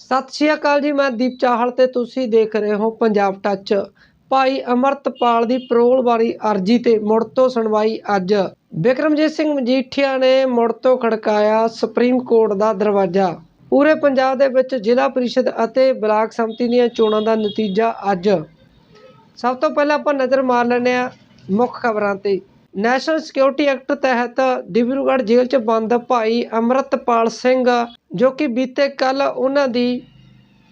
ਸਤਿ ਸ਼੍ਰੀ ਅਕਾਲ ਜੀ, ਮੈਂ ਦੀਪ ਚਾਹਲ ਤੇ ਤੁਸੀਂ ਦੇਖ ਰਹੇ ਹੋ ਪੰਜਾਬ ਟੱਚ ਭਾਈ ਅਮਰਤਪਾਲ ਦੀ ਪਰੋਲ ਵਾਲੀ ਅਰਜੀ ਤੇ ਮੁੜ ਤੋਂ ਸੁਣਵਾਈ ਅੱਜ। ਬਿਕਰਮਜੀਤ ਸਿੰਘ ਮਜੀਠੀਆ ਨੇ ਮੁੜ ਤੋਂ ਖੜਕਾਇਆ ਸੁਪਰੀਮ ਕੋਰਟ ਦਾ ਦਰਵਾਜ਼ਾ। ਪੂਰੇ ਪੰਜਾਬ ਦੇ ਵਿੱਚ ਜ਼ਿਲ੍ਹਾ ਪ੍ਰੀਸ਼ਦ ਅਤੇ ਬਲਾਕ ਸੰਮਤੀ ਦੀਆਂ ਚੋਣਾਂ ਦਾ ਨਤੀਜਾ ਅੱਜ। ਸਭ ਤੋਂ ਪਹਿਲਾਂ ਆਪਾਂ ਨਜ਼ਰ ਮਾਰ ਲੈਂਦੇ ਹਾਂ ਮੁੱਖ ਖਬਰਾਂ ਤੇ। ਨੈਸ਼ਨਲ ਸਿਕਿਉਰਿਟੀ ਐਕਟ ਤਹਿਤ ਡਿਬਰੂਗੜ੍ਹ ਜੇਲ੍ਹ 'ਚ ਬੰਦ ਭਾਈ ਅਮਰਤਪਾਲ ਸਿੰਘ, ਜੋ ਕਿ ਬੀਤੇ ਕੱਲ ਉਹਨਾਂ ਦੀ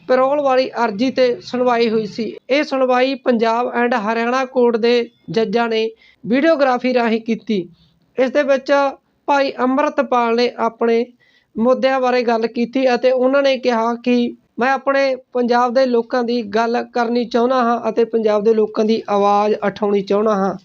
ਪੈਰੋਲ ਵਾਲੀ ਅਰਜੀ ਤੇ ਸੁਣਵਾਈ ਹੋਈ ਸੀ। ਇਹ ਸੁਣਵਾਈ ਪੰਜਾਬ ਐਂਡ ਹਰਿਆਣਾ ਕੋਰਟ ਦੇ ਜੱਜਾਂ ਨੇ ਵੀਡੀਓਗ੍ਰਾਫੀ ਰਾਹੀਂ ਕੀਤੀ। ਇਸ ਦੇ ਵਿੱਚ ਭਾਈ ਅਮਰਤਪਾਲ ਨੇ ਆਪਣੇ ਮੁੱਦਿਆਂ ਬਾਰੇ ਗੱਲ ਕੀਤੀ ਅਤੇ ਉਹਨਾਂ ਨੇ ਕਿਹਾ ਕਿ ਮੈਂ ਆਪਣੇ ਪੰਜਾਬ ਦੇ ਲੋਕਾਂ ਦੀ ਗੱਲ ਕਰਨੀ ਚਾਹੁੰਦਾ ਹਾਂ ਅਤੇ ਪੰਜਾਬ ਦੇ ਲੋਕਾਂ ਦੀ ਆਵਾਜ਼ ਉਠਾਉਣੀ ਚਾਹੁੰਦਾ ਹਾਂ।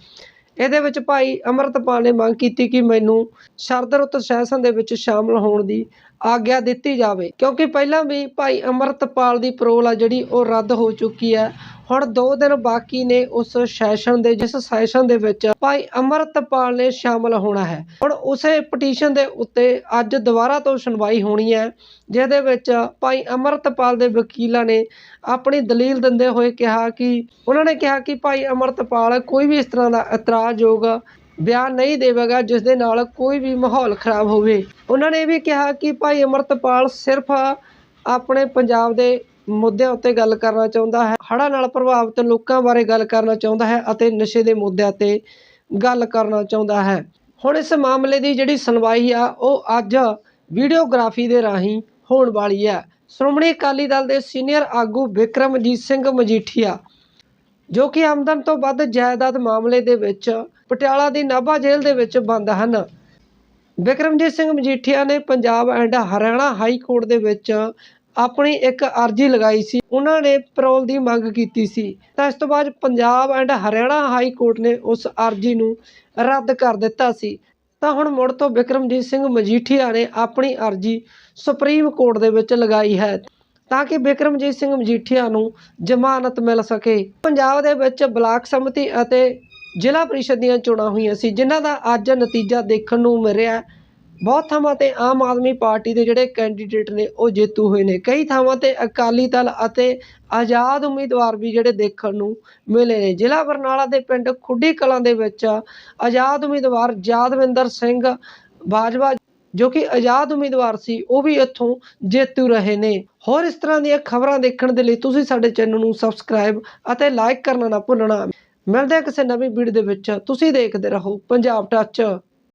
ਇਹਦੇ ਵਿੱਚ ਭਾਈ ਅੰਮ੍ਰਿਤਪਾਲ ਨੇ ਮੰਗ ਕੀਤੀ ਕਿ ਮੈਨੂੰ ਸ਼ਰਦ ਰੁੱਤ ਸੈਸ਼ਨ ਦੇ ਵਿੱਚ ਸ਼ਾਮਲ ਹੋਣ ਦੀ ਆਗਿਆ ਦਿੱਤੀ ਜਾਵੇ। ਕਿਉਂਕਿ ਪਹਿਲਾਂ ਵੀ ਭਾਈ ਅਮਰਤਪਾਲ ਦੀ ਪਰੋਲ ਆ ਜਿਹੜੀ ਉਹ ਰੱਦ ਹੋ ਚੁੱਕੀ ਹੈ। ਹੁਣ 2 ਦਿਨ ਬਾਕੀ ਨੇ ਉਸ ਸੈਸ਼ਨ ਦੇ, ਜਿਸ ਸੈਸ਼ਨ ਦੇ ਵਿੱਚ ਭਾਈ ਅਮਰਤਪਾਲ ਨੇ ਸ਼ਾਮਲ ਹੋਣਾ ਹੈ। ਹੁਣ ਉਸੇ ਪਟੀਸ਼ਨ ਦੇ ਉੱਤੇ ਅੱਜ ਦੁਬਾਰਾ ਤੋਂ ਸੁਣਵਾਈ ਹੋਣੀ ਹੈ, ਜਿਹਦੇ ਵਿੱਚ ਭਾਈ ਅਮਰਤਪਾਲ ਦੇ ਵਕੀਲਾਂ ਨੇ ਆਪਣੀ ਦਲੀਲ ਦਿੰਦੇ ਹੋਏ ਕਿਹਾ ਕਿ, ਉਹਨਾਂ ਨੇ ਕਿਹਾ ਕਿ ਭਾਈ ਅਮਰਤਪਾਲ ਕੋਈ ਵੀ ਇਸ ਤਰ੍ਹਾਂ ਦਾ ਇਤਰਾਜ਼ਯੋਗ ਬਿਆਨ ਨਹੀਂ ਦੇਵੇਗਾ ਜਿਸ ਦੇ ਨਾਲ ਕੋਈ ਵੀ ਮਾਹੌਲ ਖਰਾਬ ਹੋਵੇ। ਉਹਨਾਂ ਨੇ ਇਹ ਵੀ ਕਿਹਾ ਕਿ ਭਾਈ ਅਮਰਤਪਾਲ ਸਿਰਫ ਆਪਣੇ ਪੰਜਾਬ ਦੇ ਮੁੱਦਿਆਂ ਉੱਤੇ ਗੱਲ ਕਰਨਾ ਚਾਹੁੰਦਾ ਹੈ, ਹੜ੍ਹਾਂ ਨਾਲ ਪ੍ਰਭਾਵਿਤ ਲੋਕਾਂ ਬਾਰੇ ਗੱਲ ਕਰਨਾ ਚਾਹੁੰਦਾ ਹੈ ਅਤੇ ਨਸ਼ੇ ਦੇ ਮੁੱਦਿਆਂ ਤੇ ਗੱਲ ਕਰਨਾ ਚਾਹੁੰਦਾ ਹੈ। ਹੁਣ ਇਸ ਮਾਮਲੇ ਦੀ ਜਿਹੜੀ ਸੁਣਵਾਈ ਆ, ਉਹ ਅੱਜ ਵੀਡੀਓਗ੍ਰਾਫੀ ਦੇ ਰਾਹੀਂ ਹੋਣ ਵਾਲੀ ਹੈ। ਸ਼੍ਰੋਮਣੀ ਅਕਾਲੀ ਦਲ ਦੇ ਸੀਨੀਅਰ ਆਗੂ ਵਿਕਰਮਜੀਤ ਸਿੰਘ ਮਜੀਠੀਆ, ਜੋ ਕਿ ਆਮਦਨ ਤੋਂ ਵੱਧ ਜਾਇਦਾਦ ਮਾਮਲੇ ਦੇ ਵਿੱਚ ਪਟਿਆਲਾ ਦੀ ਨਾਭਾ ਜੇਲ੍ਹ ਦੇ ਵਿੱਚ ਬੰਦ ਹਨ। ਵਿਕਰਮਜੀਤ ਸਿੰਘ ਮਜੀਠੀਆ ਨੇ Punjab and Haryana high court ਦੇ ਵਿੱਚ ਆਪਣੀ ਇੱਕ ਅਰਜ਼ੀ ਲਗਾਈ ਸੀ। ਉਹਨਾਂ ਨੇ ਪੈਰੋਲ ਦੀ ਮੰਗ ਕੀਤੀ ਸੀ। ਤਾਂ ਇਸ ਤੋਂ ਬਾਅਦ Punjab and Haryana high court ਨੇ ਉਸ ਅਰਜ਼ੀ ਨੂੰ ਰੱਦ ਕਰ ਦਿੱਤਾ ਸੀ। ਤਾਂ ਹੁਣ ਮੁੜ ਤੋਂ ਵਿਕਰਮਜੀਤ ਸਿੰਘ ਮਜੀਠੀਆ ਨੇ ਆਪਣੀ ਅਰਜ਼ੀ ਸੁਪਰੀਮ ਕੋਰਟ ਦੇ ਵਿੱਚ ਲਗਾਈ ਹੈ ਤਾਂ ਕਿ ਵਿਕਰਮਜੀਤ ਸਿੰਘ ਮਜੀਠੀਆ ਨੂੰ ਜ਼ਮਾਨਤ ਮਿਲ ਸਕੇ। ਪੰਜਾਬ ਦੇ ਵਿੱਚ ਬਲਾਕ ਸਮਿਤੀ ਅਤੇ ਜ਼ਿਲ੍ਹਾ ਪ੍ਰੀਸ਼ਦ ਦੀਆਂ ਚੋਣਾਂ ਹੋਈਆਂ ਸੀ, ਜਿਨ੍ਹਾਂ ਦਾ ਅੱਜ ਨਤੀਜਾ ਦੇਖਣ ਨੂੰ ਮਿਲਿਆ ਬਹੁਤ ਥਾਵਾਂ ਤੇ ਆਮ ਆਦਮੀ ਪਾਰਟੀ ਦੇ ਜਿਹੜੇ ਕੈਂਡੀਡੇਟ ਨੇ, ਉਹ ਜੇਤੂ ਹੋਏ ਨੇ। ਕਈ ਥਾਵਾਂ ਤੇ ਅਕਾਲੀ ਦਲ ਅਤੇ ਆਜ਼ਾਦ ਉਮੀਦਵਾਰ ਵੀ ਜਿਹੜੇ ਦੇਖਣ ਨੂੰ ਮਿਲੇ ਨੇ। ਜ਼ਿਲ੍ਹਾ ਬਰਨਾਲਾ ਦੇ ਪਿੰਡ ਖੁੱਡੀ ਕਲਾਂ ਦੇ ਵਿੱਚ ਆਜ਼ਾਦ ਉਮੀਦਵਾਰ ਯਾਦਵਿੰਦਰ ਸਿੰਘ ਬਾਜਵਾ, ਜੋ ਕਿ ਆਜ਼ਾਦ ਉਮੀਦਵਾਰ ਸੀ, ਉਹ ਵੀ ਇੱਥੋਂ ਜੇਤੂ ਰਹੇ ਨੇ। ਹੋਰ ਇਸ ਤਰ੍ਹਾਂ ਦੀਆਂ ਖਬਰਾਂ ਦੇਖਣ ਦੇ ਲਈ ਤੁਸੀਂ ਸਾਡੇ ਚੈਨਲ ਨੂੰ ਸਬਸਕ੍ਰਾਈਬ ਅਤੇ ਲਾਈਕ ਕਰਨਾ ਨਾ ਭੁੱਲਣਾ। ਮਿਲਦੇ ਕਿਸੇ ਨਵੀਂ ਵੀਡੀਓ ਦੇ ਵਿੱਚ। ਤੁਸੀਂ ਦੇਖਦੇ ਰਹੋ ਪੰਜਾਬ ਟੱਚ